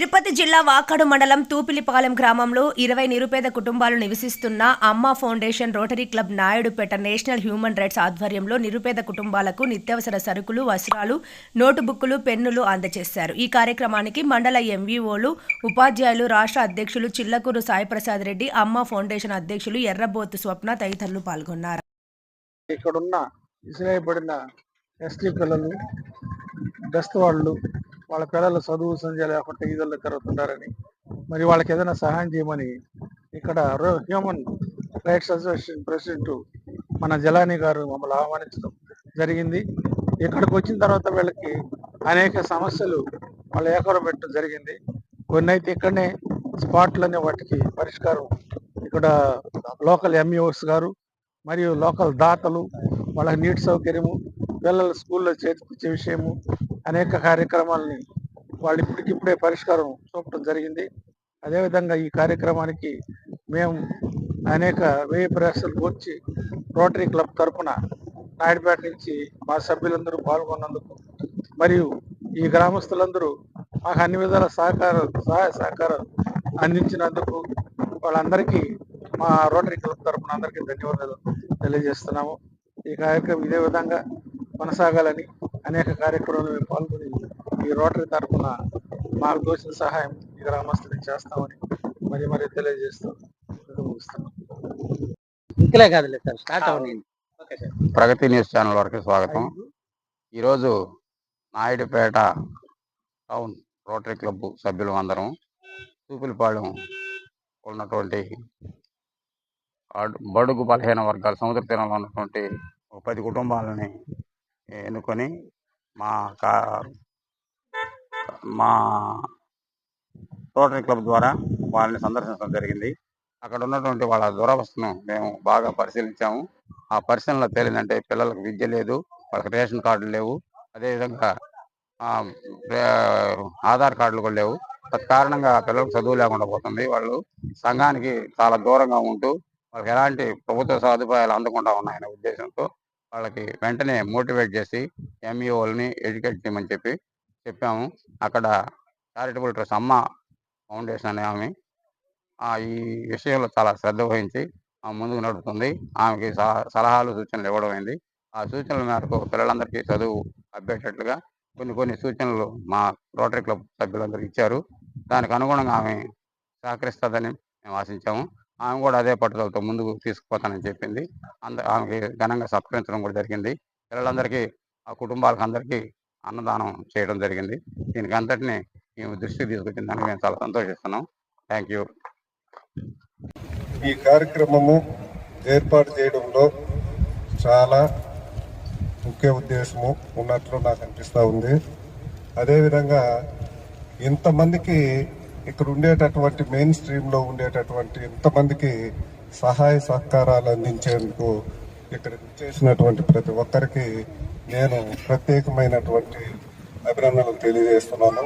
తిరుపతి జిల్లా వాకాడు మండలం తూపిలిపాలెం గ్రామంలో ఇరవై నిరుపేద కుటుంబాలు నివసిస్తున్న Amma foundation rotary club Naidupeta national human rights ఆధ్వర్యంలో నిరుపేద కుటుంబాలకు నిత్యావసర సరుకులు వస్త్రాలు నోటుబుక్కులు పెన్నులు అందజేశారు. ఈ కార్యక్రమానికి మండల ఎంవీఓలు ఉపాధ్యాయులు రాష్ట్ర అధ్యక్షులు చిల్లకూరు సాయిప్రసాద్ రెడ్డి అమ్మ ఫౌండేషన్ అధ్యక్షులు ఎర్రబోతు స్వప్న తదితరులు పాల్గొన్నారు. ఇక్కడున్న విసిరేయబడిన ఎస్టీ పిల్లలు బెస్ట్ వాళ్ళు వాళ్ళ పిల్లలు చదువు సంధ్య లేకుండా ఈదల్లో తిరుగుతుంటారని మరి వాళ్ళకి ఏదైనా సహాయం చేయమని ఇక్కడ హ్యూమన్ రైట్స్ అసోసియేషన్ ప్రెసిడెంట్ మన జలాని గారు మమ్మల్ని ఆహ్వానించడం జరిగింది. ఇక్కడికి వచ్చిన తర్వాత వీళ్ళకి అనేక సమస్యలు వాళ్ళ ఏకరం పెట్టడం జరిగింది. కొన్ని అయితే ఇక్కడనే స్పాట్లనే వాటికి పరిష్కారం ఇక్కడ లోకల్ ఎంఈఓస్ గారు మరియు లోకల్ దాతలు వాళ్ళకి నీటి సౌకర్యము పిల్లల స్కూల్లో చేర్పించే విషయము అనేక కార్యక్రమాలని వాళ్ళు ఇప్పటికిప్పుడే పరిష్కారం చూపడం జరిగింది. అదేవిధంగా ఈ కార్యక్రమానికి మేము అనేక వ్యయ ప్రయాసాలు కూర్చి రోటరీ క్లబ్ తరపున నాయుడుపేట నుంచి మా సభ్యులందరూ పాల్గొన్నందుకు మరియు ఈ గ్రామస్తులందరూ మాకు అన్ని విధాల సహకారం సహాయ సహకారం అందించినందుకు వాళ్ళందరికీ మా రోటరీ క్లబ్ తరపున అందరికీ ధన్యవాదాలు తెలియజేస్తున్నాము. ఈ కార్యక్రమం ఇదే విధంగా కొనసాగాలని అనేక కార్యక్రమాలు మేము పాల్గొని ఈ రోటరీ తరపున మాకు తోచిన సహాయం ఈ గ్రామస్తులకు చేస్తామని మరి మరి తెలియజేస్తూ ముగిస్తున్నాం ఇంకలే కాదులే సార్ స్టార్ట్ అవ్వండి okay sir. Pragathi news channel వరకు స్వాగతం. ఈరోజు నాయుడుపేట టౌన్ రోటరీ క్లబ్ సభ్యులు అందరం తూపిలిపాళెం ఉన్నటువంటి బడుగు బలహీన వర్గాల సముద్ర తీరంలో ఉన్నటువంటి ఒక పది కుటుంబాలని ఎన్నుకొని మా కా మా రోటరీ క్లబ్ ద్వారా వాళ్ళని సందర్శించడం జరిగింది. అక్కడ ఉన్నటువంటి వాళ్ళ దురవస్థను మేము బాగా పరిశీలించాము. ఆ పరిశీలనలో తేలిందంటే పిల్లలకు విద్య లేదు వాళ్ళకి రేషన్ కార్డులు లేవు అదేవిధంగా ఆధార్ కార్డులు కూడా లేవు. తత్కారణంగా పిల్లలకు చదువు లేకుండా పోతుంది. వాళ్ళు సంఘానికి చాలా దూరంగా ఉంటూ వాళ్ళకి ఎలాంటి ప్రభుత్వ సదుపాయాలు అందకుండా ఉన్నాయనే ఉద్దేశంతో వాళ్ళకి వెంటనే మోటివేట్ చేసి ఎంఈఓల్ని ఎడ్యుకేట్ చేయమని చెప్పి చెప్పాము. అక్కడ చారిటబుల్ ట్రస్ట్ అమ్మ ఫౌండేషన్ అనే ఆమె ఆ, ఈ విషయంలో చాలా శ్రద్ధ వహించి ఆమె ముందుకు నడుపుతుంది ఆమెకి సలహాలు సూచనలు ఇవ్వడం అయింది ఆ సూచనల మేరకు పిల్లలందరికీ చదువు అబ్బేటట్లుగా కొన్ని కొన్ని సూచనలు మా రోటరీ క్లబ్ సభ్యులందరూ ఇచ్చారు. దానికి అనుగుణంగా ఆమె సహకరిస్తుందని మేము ఆశించాము. ఆమె కూడా అదే పట్టుదలతో ముందుకు తీసుకుపోతానని చెప్పింది. అంద ఆమెకి ఘనంగా సత్కరించడం కూడా జరిగింది. పిల్లలందరికీ ఆ కుటుంబాలకు అందరికీ అన్నదానం చేయడం జరిగింది. దీనికి అంతటిని మేము దృష్టికి తీసుకొచ్చిన దానికి మేము చాలా సంతోషిస్తున్నాం. Thank you. ఈ కార్యక్రమము ఏర్పాటు చేయడంలో చాలా ముఖ్య ఉద్దేశము ఉన్నట్లు నాకు అనిపిస్తూ ఉంది. అదేవిధంగా ఇంతమందికి ఇక్కడ ఉండేటటువంటి మెయిన్ స్ట్రీమ్లో ఉండేటటువంటి ఇంతమందికి సహాయ సహకారాలు అందించేందుకు ఇక్కడ చేసినటువంటి ప్రతి ఒక్కరికి నేను ప్రత్యేకమైనటువంటి అభినందనలు తెలియజేస్తున్నాను.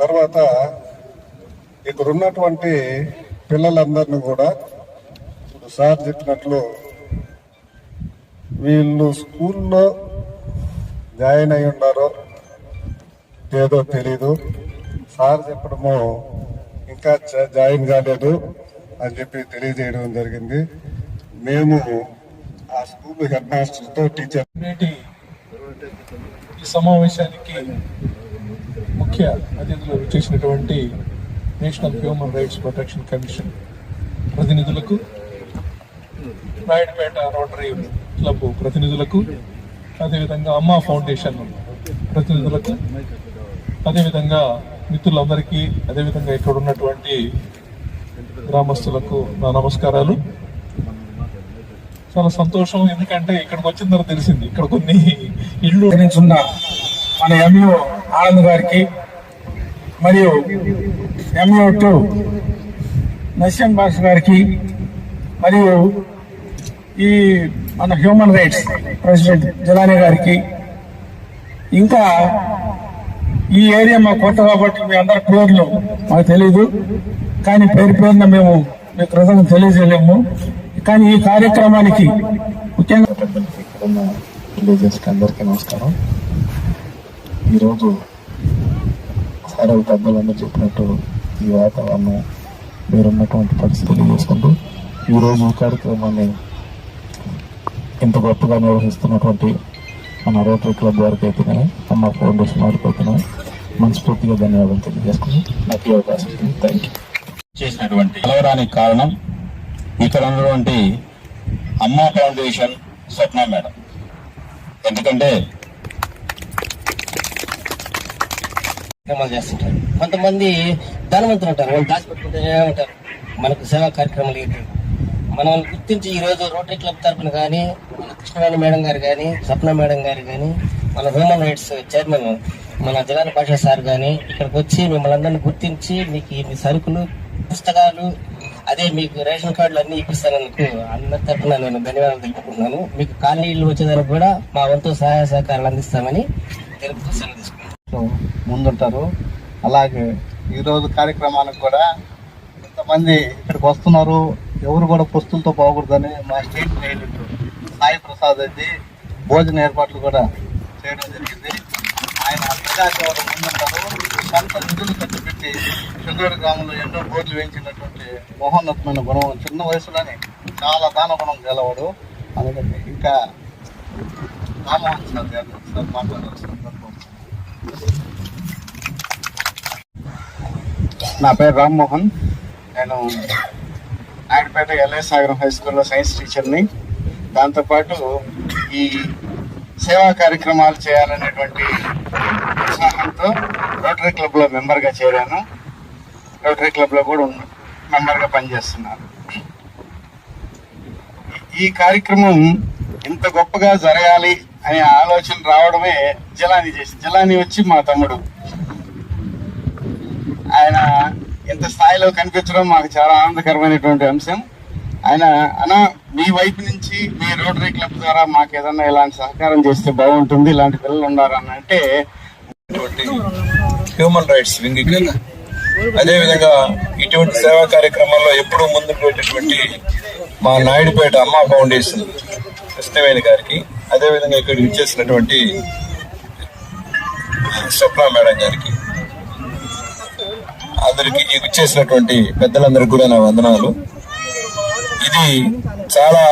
తర్వాత ఇక్కడ ఉన్నటువంటి పిల్లలందరినీ కూడా ఇప్పుడు సార్ చెప్పినట్లు వీళ్ళు స్కూల్లో జాయిన్ అయి ఉన్నారో ఏదో తెలీదు. సార్ చెప్పడము ఇంకా జాయిన్ కాలేదు అని చెప్పి తెలియజేయడం జరిగింది. మేము ఆ స్కూల్ హెడ్ మాస్టర్తో టీచర్ ఈ సమావేశానికి ముఖ్య అతిథులు చేసినటువంటి national human rights protection commission ప్రతినిధులకు రాయడపేట రోటరీ క్లబ్ ప్రతినిధులకు అదేవిధంగా అమ్మా ఫౌండేషన్ ప్రతినిధులకు అదేవిధంగా మిత్రులందరికీ అదేవిధంగా ఇక్కడ ఉన్నటువంటి గ్రామస్తులకు నా నమస్కారాలు. చాలా సంతోషం ఎందుకంటే ఇక్కడికి వచ్చిన తర్వాత తెలిసింది ఇక్కడ కొన్ని ఇళ్ళు ఉన్న మన ఎంఈఓ ఆనంద్ గారికి మరియు ఎంఈఓ టు నశ్యం భాష గారికి మరియు ఈ మన హ్యూమన్ రైట్స్ ప్రెసిడెంట్ జలానే గారికి ఇంకా ఈ ఏరియా మా కొత్త కాబట్టి మీ అందరి పేర్లు మాకు తెలియదు కానీ పేరు పేరున మేము మీ కృతజ్ఞత తెలియజేయలేము. కానీ ఈ కార్యక్రమానికి ముఖ్యంగా విలేజెస్కి అందరికీ నమస్కారం. ఈరోజు సార్ పెద్దలందరూ చెప్పినట్టు ఈ వాతావరణం మీరున్నటువంటి పరిస్థితులు తెలియజేసుకుంటూ ఈరోజు ఈ కార్యక్రమాన్ని ఇంత గొప్పగా నిర్వహిస్తున్నటువంటి మన రోటరీ క్లబ్ వారికి అయితేనే అమ్మ ఫౌండేషన్ వారికి అయితేనే మనస్ఫూర్తిగా ధన్యవాదాలు తెలియజేసుకుని నాకు ఈ అవకాశం థ్యాంక్ యూ చేసినటువంటి కలవడానికి కారణం ఇక్కడ ఉన్నటువంటి అమ్మ ఫౌండేషన్ స్వప్న మేడం. ఎందుకంటే కార్యక్రమాలు చేస్తుంటారు. కొంతమంది ధనవంతులు ఉంటారు వాళ్ళు దాచిపెట్టుకుంటూనే ఉంటారు. మనకు సేవా కార్యక్రమాలు ఏంటి మనం గుర్తించి ఈ రోజు రోటరీ క్లబ్ తరపున కానీ మన కృష్ణవేణి మేడం గారు కానీ స్వప్న మేడం గారు కానీ మన హ్యూమన్ రైట్స్ చైర్మన్ మన జగన్ పాషా సార్ కానీ ఇక్కడికి వచ్చి మిమ్మల్ని అందరినీ గుర్తించి మీకు మీ సరుకులు పుస్తకాలు అదే మీకు రేషన్ కార్డులు అన్ని ఇప్పిస్తానందుకు అందరి తరపున నేను ధన్యవాదాలు తెలుపుకుంటున్నాను. మీకు కాలనీలు వచ్చేదానికి కూడా మా వంతు సహాయ సహకారాలు అందిస్తామని తెలుపుతూ సెలవు ముందుంటారు. అలాగే ఈరోజు కార్యక్రమానికి కూడా ఇంతమంది ఇక్కడికి వస్తున్నారు. ఎవరు కూడా పుస్తులతో పోకూడదని మా స్టేట్ ప్రెసిడెంట్ సాయి ప్రసాద్ అయితే భోజన ఏర్పాట్లు కూడా చేయడం జరిగింది. ఆయన ప్రజాసేవలు ముందుంటారు. సొంత నిధులు ఖర్చు పెట్టి చంద్రుడి గ్రామంలో ఎన్నో బోర్లు వేయించినటువంటి మహోన్నతమైన గుణం చిన్న వయసులోనే చాలా దాన గుణం గెలవాడు. అందుకని ఇంకా రామోహన్ సార్ గారు సార్ మాట్లాడాల్సిన నా పేరు రామ్మోహన్. నేను నాయుడుపేట ఎల్ఎస్ సాగరం హై స్కూల్లో సైన్స్ టీచర్ని. దాంతోపాటు ఈ సేవా కార్యక్రమాలు చేయాలనేటువంటి ఉత్సాహంతో రోటరీ క్లబ్లో మెంబర్గా చేరాను. రోటరీ క్లబ్లో కూడా మెంబర్గా పనిచేస్తున్నాను. ఈ కార్యక్రమం ఇంత గొప్పగా జరగాలి అనే ఆలోచన రావడమే జిలాని చేసి జిలాని వచ్చి మా తమ్ముడు. ఆయన ఇంత స్థాయిలో కనిపించడం మాకు చాలా ఆనందకరమైనటువంటి అంశం. ఆయన అన్న మీ వైపు నుంచి మీ రోటరీ క్లబ్ ద్వారా మాకు ఏదన్నా ఇలాంటి సహకారం చేస్తే బాగుంటుంది ఇలాంటి పిల్లలు ఉన్నారని అంటే హ్యూమన్ రైట్స్ వింగ్ అదేవిధంగా ఇటువంటి సేవా కార్యక్రమాల్లో ఎప్పుడూ ముందుండేటటువంటి మా నాయుడుపేట అమ్మ ఫౌండేషన్ కృష్ణవేణి గారికి అదేవిధంగా ఇక్కడ ఇచ్చేసినటువంటి స్వప్న మేడం గారికి. అందరికి ఇచ్చేసినటువంటి పెద్దలందరికీ కూడా నా వందనాలు. ఇది చాలా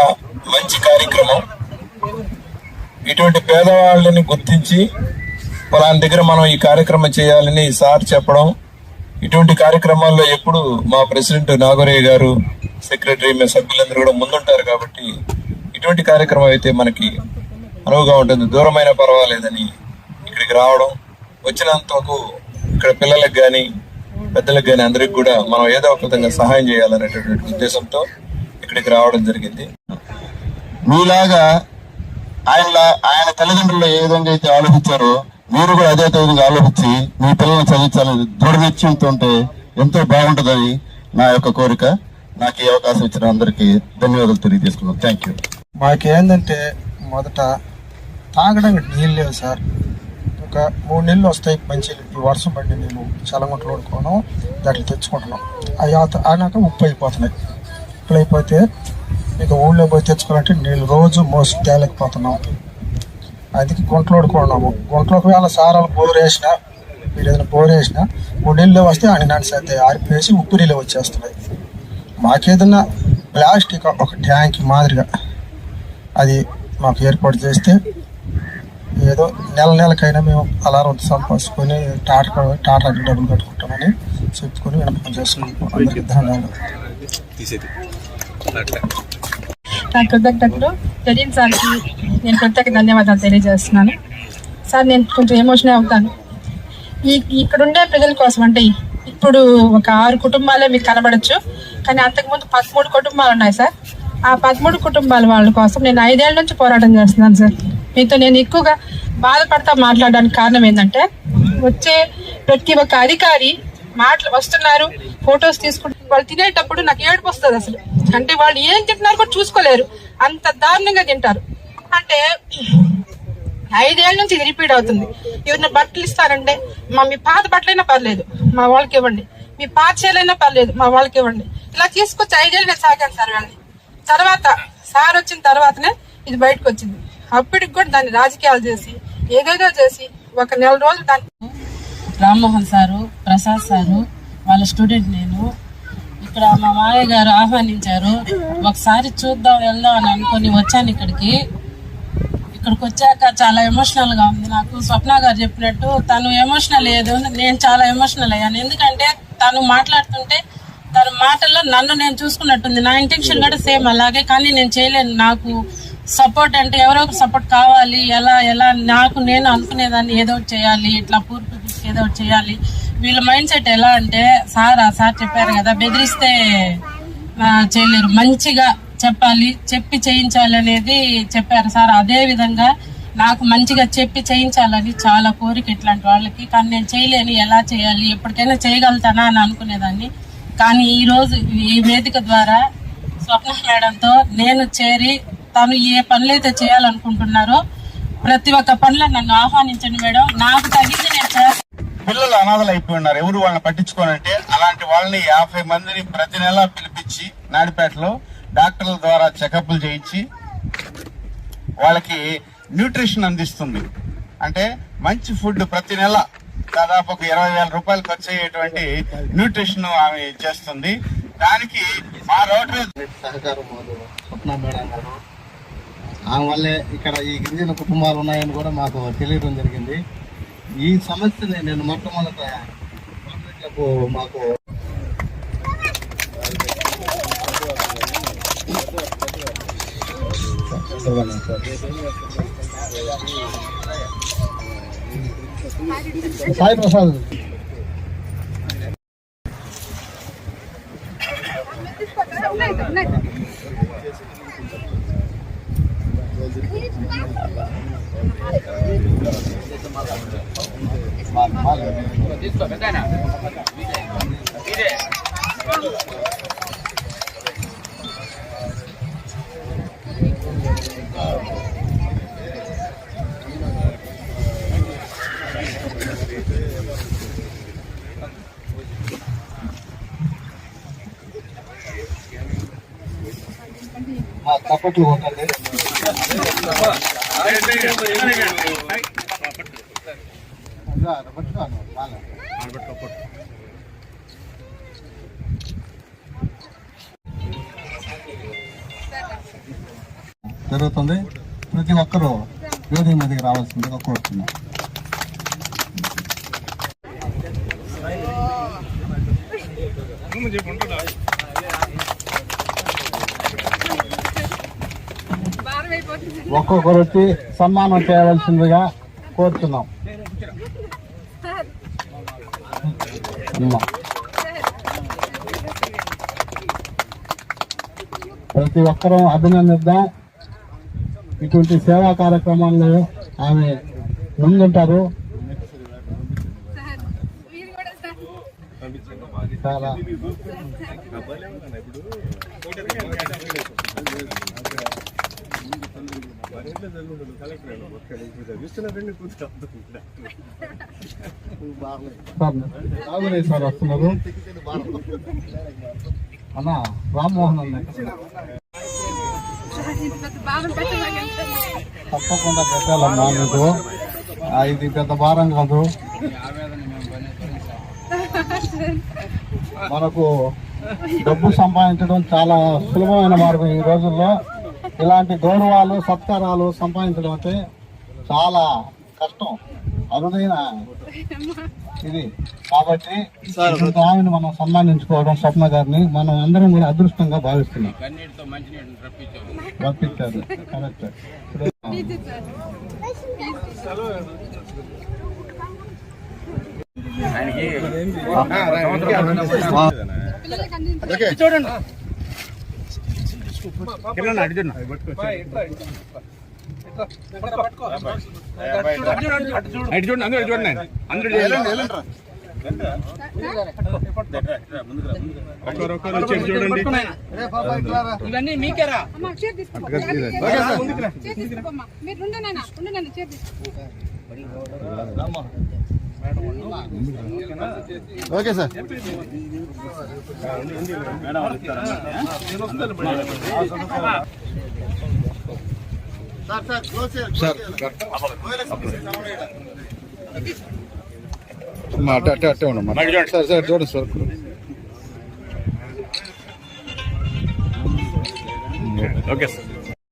మంచి కార్యక్రమం. ఇటువంటి పేదవాళ్ళని గుర్తించి పలానా దగ్గర మనం ఈ కార్యక్రమం చేయాలని సార్ చెప్పడం. ఇటువంటి కార్యక్రమాల్లో ఎప్పుడు మా ప్రెసిడెంట్ నాగరయ్య గారు సెక్రటరీ మీ సభ్యులందరూ కూడా ముందుంటారు కాబట్టి ఇటువంటి కార్యక్రమం అయితే మనకి అనువుగా ఉంటుంది. దూరమైన పర్వాలేదని ఇక్కడికి రావడం వచ్చినంతకు ఇక్కడ పిల్లలకు కానీ పెద్దలకు కానీ అందరికి కూడా మనం ఏదో ఒక విధంగా సహాయం చేయాలనేటటువంటి ఉద్దేశంతో ఇక్కడికి రావడం జరిగింది. మీలాగా ఆయన ఆయన తల్లిదండ్రులు ఏ విధంగా అయితే ఆలోచించారో మీరు కూడా అదే విధంగా ఆలోచించి మీ పిల్లల్ని చదివించాలని దృఢ నిశ్చయంతో ఉంటే ఎంతో బాగుంటుందని నా యొక్క కోరిక. నాకు ఈ అవకాశం ఇచ్చిన అందరికీ ధన్యవాదాలు తెలియజేసుకున్నాను థ్యాంక్ యూ మాకేందంటే మొదట తాగడానికి నీళ్ళు లేవు సార్. ఒక మూడు నెలలు వస్తాయి మంచి ఈ వర్షం పడి నీళ్ళు చల్లగుంటలు వండుకోను దాంట్లో తెచ్చుకుంటున్నాం. అవి ఆనాక ఉప్పు అయిపోతున్నాయి. ఉప్పు అయిపోతే ఇక ఊళ్ళో పోయి తెచ్చుకోవాలంటే నీళ్ళు రోజు మోసి తేలేకపోతున్నాం. అందుకే గుంటలు వండుకున్నాము గుంటలో ఒకవేళ సారాలు బోర్ వేసినా మీరు ఏదైనా బోర్ వేసినా మూడు నీళ్ళు వస్తే అని నాటి సర్ది ఆరిపేసి ఉప్పు నీళ్ళు వచ్చేస్తున్నాయి. మాకేదన్నా ప్లాస్టిక్ ఒక ట్యాంక్ మాదిరిగా అది మాకు ఏర్పాటు చేస్తే ఏదో నెల నెలకైనా మేము అలారం సంపాదించుకొని టాటా టాటాకి డబ్బులు కట్టుకుంటామని చెప్పుకొని వినపం అందరికీ ధన్యవాదాలు. నా కృతజ్ఞతలు. తెలియని సార్కి నేను ప్రత్యేక ధన్యవాదాలు తెలియజేస్తున్నాను. సార్ నేను కొంచెం ఎమోషనల్ అవుతాను. ఈ ఇక్కడ ఉండే ప్రజల కోసం అంటే ఇప్పుడు ఒక ఆరు కుటుంబాలే మీకు కనబడచ్చు కానీ అంతకుముందు పదమూడు కుటుంబాలు ఉన్నాయి సార్. ఆ పదమూడు కుటుంబాల వాళ్ళ కోసం నేను ఐదేళ్ళ నుంచి పోరాటం చేస్తున్నాను సార్. మీతో నేను ఎక్కువగా బాధపడతా మాట్లాడడానికి కారణం ఏంటంటే వచ్చే ప్రతి ఒక్క అధికారి మాటలు వస్తున్నారు ఫొటోస్ తీసుకుంటారు వాళ్ళు తినేటప్పుడు నాకు ఏడుపు వస్తుంది అసలు. అంటే వాళ్ళు ఏం తింటున్నారు కూడా చూసుకోలేరు. అంత దారుణంగా తింటారు. అంటే ఐదేళ్ళ నుంచి ఇది రిపీట్ అవుతుంది. ఎవరిని బట్టలు ఇస్తారంటే మా మీ పాత బట్టలైనా పర్లేదు మా వాళ్ళకి ఇవ్వండి. మీ పాత చీరలైనా పర్లేదు మా వాళ్ళకి ఇవ్వండి. ఇలా తీసుకొచ్చి ఐదేళ్ళు నేను సాగాను సార్ వాళ్ళని. తర్వాత సార్ వచ్చిన తర్వాతనే ఇది బయటకు వచ్చింది. అప్పటికి కూడా దాన్ని రాజకీయాలు చేసి ఏదేదో చేసి ఒక నెల రోజులు దాన్ని రామ్మోహన్ సారు ప్రసాద్ సారు వాళ్ళ స్టూడెంట్ నేను ఇక్కడ మా మావయ్య గారు ఆహ్వానించారు ఒకసారి చూద్దాం వెళ్దాం అని అనుకుని వచ్చాను ఇక్కడికి. ఇక్కడికి వచ్చాక చాలా ఎమోషనల్గా ఉంది నాకు. స్వప్న గారు చెప్పినట్టు తను ఎమోషనల్ ఏదో నేను చాలా ఎమోషనల్ అయ్యాను. ఎందుకంటే తను మాట్లాడుతుంటే తన మాటల్లో నన్ను నేను చూసుకున్నట్టుంది. నా ఇంటెన్షన్ కూడా సేమ్ అలాగే కానీ నేను చేయలేను. నాకు సపోర్ట్ అంటే ఎవరో సపోర్ట్ కావాలి ఎలా ఎలా నాకు నేను అనుకునేదాన్ని ఏదో ఒకటి చేయాలి ఇట్లా పూర్ పీపుల్స్కి ఏదో ఒకటి చేయాలి. వీళ్ళ మైండ్ సెట్ ఎలా అంటే సార్ ఆ సార్ చెప్పారు కదా బెదిరిస్తే చేయలేరు. మంచిగా చెప్పాలి చెప్పి చేయించాలి అనేది చెప్పారు సార్. అదే విధంగా నాకు మంచిగా చెప్పి చేయించాలని చాలా కోరిక ఇట్లాంటి వాళ్ళకి. కానీ నేను చేయలేని ఎలా చేయాలి ఎప్పటికైనా చేయగలుగుతానా అని అనుకునేదాన్ని. కానీ ఈరోజు ఈ వేదిక ద్వారా స్వప్న మేడంతో నేను చేరి తను ఏ పనులైతే చేయాలనుకుంటున్నారో ప్రతి ఒక్క పనిలో నన్ను ఆహ్వానించండి మేడం. నాకు తగ్గింది నేను చేస్తాను పిల్లలు అనాథలు అయిపోయి ఉన్నారు. ఎవరు వాళ్ళని పట్టించుకోనంటే అలాంటి వాళ్ళని యాభై మందిని ప్రతి నెల పిలిపించి నాడిపేటలో డాక్టర్ల ద్వారా చెకప్లు చేయించి వాళ్ళకి న్యూట్రిషన్ అందిస్తుంది. అంటే మంచి ఫుడ్ ప్రతి నెల దాదాపు ఒక ఇరవై వేల రూపాయలు ఖర్చు అయ్యేటువంటి న్యూట్రిషన్ ఆమె చేస్తుంది. దానికి మా రోడ్డు సహకారం స్వప్న మేడం గారు. ఆమె వల్లే ఇక్కడ ఈ గిరిజన కుటుంబాలు ఉన్నాయని కూడా మాకు తెలియడం జరిగింది. ఈ సమస్యని నేను మొట్టమొదట రోటరీ మాకు సాయి ప్రసాద్. ఉన్నాయి. చప్పట్లు కొట్టండి అదా, పట్టుకోను, వాళ్ళ. జరుగుతుంది. ప్రతి ఒక్కరూ వేదిక మీదకి రావాల్సిందిగా కోరుతున్నాం. ఒక్కొక్కరు వచ్చి సన్మానం చేయవలసిందిగా కోరుతున్నాం. ప్రతి ఒక్కరూ అభినందిద్దాం. ఇటువంటి సేవా కార్యక్రమాల్లో ఆమె ముందుంటారు. చాలా. సార్ సార్ వస్తున్నారు అన్న రామ్మోహన్ అన్న తప్పకుండా పెట్టాలమ్మా మీకు ఇది పెద్ద భారం కాదు మనకు డబ్బు సంపాదించడం చాలా సులభమైన మార్గం ఈ రోజుల్లో. ఇలాంటి గౌరవాలు సత్కారాలు సంపాదించడం అంటే చాలా కష్టం. అరుదైన ఇది. కాబట్టి ఆమెను మనం సన్మానించుకోవడం స్వప్న గారిని మనం అందరం కూడా అదృష్టంగా భావిస్తున్నాం. రప్పించారు. కరెక్ట్. ఇప్పుడు ఇవన్నీ మీకేరా మీరు ఉండండి ఉండండి చేతి ఓకే సార్. సార్. అట్టే అట్టే అట్టే ఉండమ్మా సార్ సార్ చూడండి సార్. Okay sir.